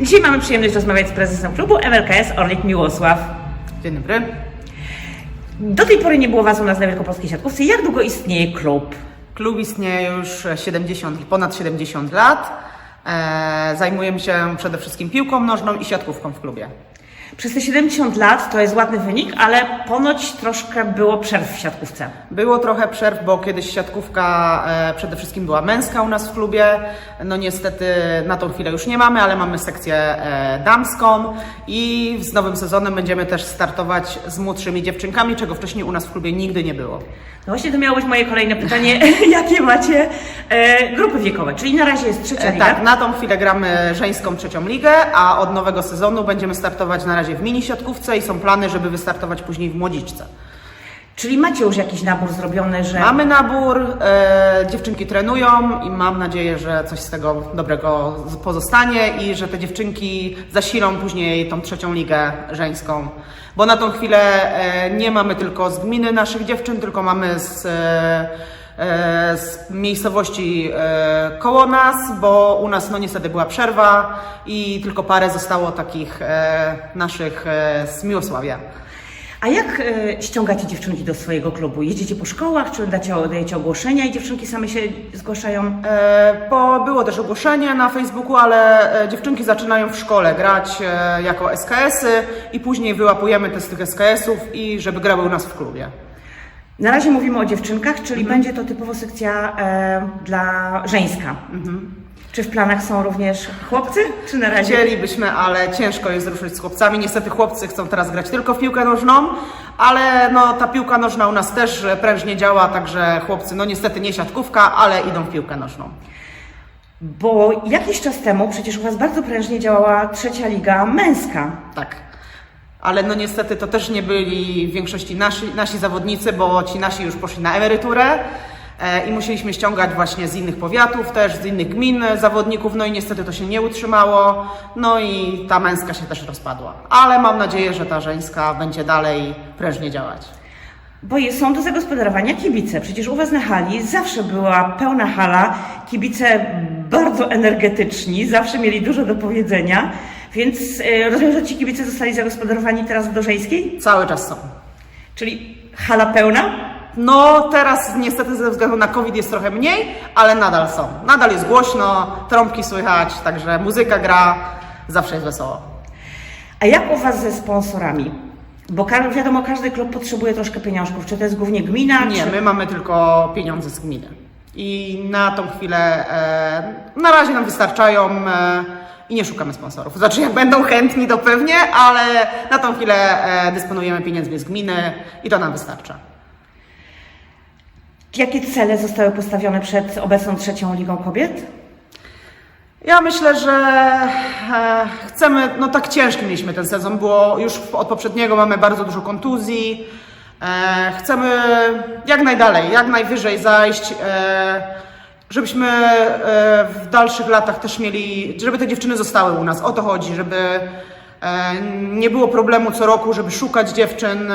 Dzisiaj mamy przyjemność rozmawiać z prezesem klubu MLKS Orlik Miłosław. Dzień dobry. Do tej pory nie było Was u nas na Wielkopolskiej Siatkówce. Jak długo istnieje klub? Klub istnieje już 70, ponad 70 lat. E, zajmujemy się przede wszystkim piłką nożną i siatkówką w klubie. Przez te 70 lat to jest ładny wynik, ale ponoć troszkę było przerw w siatkówce. Było trochę przerw, bo kiedyś siatkówka e, przede wszystkim była męska u nas w klubie. No niestety na tą chwilę już nie mamy, ale mamy sekcję e, damską i z nowym sezonem będziemy też startować z młodszymi dziewczynkami, czego wcześniej u nas w klubie nigdy nie było. No właśnie to miało być moje kolejne pytanie. Jakie macie e, grupy wiekowe? Czyli na razie jest trzecia E, liga. Tak, na tą chwilę gramy żeńską trzecią ligę, a od nowego sezonu będziemy startować na razie w mini siatkówce i są plany, żeby wystartować później w młodziczce. Czyli macie już jakiś nabór zrobiony, że... Mamy nabór, e, dziewczynki trenują i mam nadzieję, że coś z tego dobrego pozostanie i że te dziewczynki zasilą później tą trzecią ligę żeńską. Bo na tą chwilę e, nie mamy tylko z gminy naszych dziewczyn, tylko mamy z, e, z miejscowości e, koło nas, bo u nas no niestety była przerwa i tylko parę zostało takich e, naszych e, z Miłosławia. A jak e, ściągacie dziewczynki do swojego klubu? Jedziecie po szkołach, czy dacie, dajecie ogłoszenia i dziewczynki same się zgłaszają? E, Bo było też ogłoszenie na Facebooku, ale e, dziewczynki zaczynają w szkole grać e, jako SKS-y i później wyłapujemy te z tych SKS-ów i żeby grały u nas w klubie. Na razie mówimy o dziewczynkach, czyli będzie to typowo sekcja e, dla żeńska. Czy w planach są również chłopcy, czy na razie? Chcielibyśmy, ale ciężko jest ruszyć z chłopcami. Niestety chłopcy chcą teraz grać tylko w piłkę nożną, ale no, ta piłka nożna u nas też prężnie działa, także chłopcy, no niestety nie siatkówka, ale idą w piłkę nożną. Bo jakiś czas temu przecież u Was bardzo prężnie działała trzecia liga męska. Tak. Ale no niestety to też nie byli w większości nasi, nasi zawodnicy, bo ci nasi już poszli na emeryturę e, i musieliśmy ściągać właśnie z innych powiatów, też z innych gmin zawodników, no i niestety to się nie utrzymało, no i ta męska się też rozpadła. Ale mam nadzieję, że ta żeńska będzie dalej prężnie działać. Bo są do zagospodarowania kibice. Przecież u Was na hali zawsze była pełna hala, kibice bardzo energetyczni, zawsze mieli dużo do powiedzenia, więc e, rozumiem, że ci kibice zostali zagospodarowani teraz w Dożejskiej? Cały czas są. Czyli hala pełna? No teraz niestety ze względu na COVID jest trochę mniej, ale nadal są. Nadal jest głośno, trąbki słychać, także muzyka gra, zawsze jest wesoło. A jak u Was ze sponsorami? Bo ka- wiadomo, każdy klub potrzebuje troszkę pieniążków. Czy to jest głównie gmina? Nie, czy... my mamy tylko pieniądze z gminy. I na tą chwilę, e, na razie nam wystarczają e, i nie szukamy sponsorów. Znaczy, jak będą chętni, to pewnie, ale na tą chwilę e, dysponujemy pieniędzmi z gminy i to nam wystarcza. Jakie cele zostały postawione przed obecną trzecią Ligą Kobiet? Ja myślę, że e, chcemy, no tak ciężki mieliśmy ten sezon, było już od poprzedniego mamy bardzo dużo kontuzji. E, chcemy jak najdalej, jak najwyżej zajść, e, żebyśmy e, w dalszych latach też mieli, żeby te dziewczyny zostały u nas. O to chodzi, żeby nie było problemu co roku, żeby szukać dziewczyn,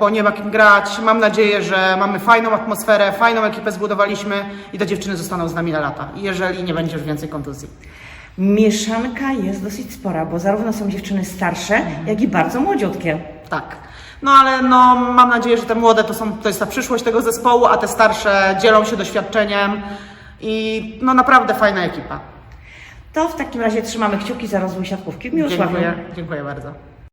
bo nie ma kim grać. Mam nadzieję, że mamy fajną atmosferę, fajną ekipę zbudowaliśmy i te dziewczyny zostaną z nami na lata, jeżeli nie będzie już więcej kontuzji. Mieszanka jest dosyć spora, bo zarówno są dziewczyny starsze, jak i bardzo młodziutkie. Tak. No ale no, mam nadzieję, że te młode to, są, to jest ta przyszłość tego zespołu, a te starsze dzielą się doświadczeniem i no naprawdę fajna ekipa. To w takim razie trzymamy kciuki za rozwój siatkówki w Miłosławiu. Dziękuję, dziękuję bardzo.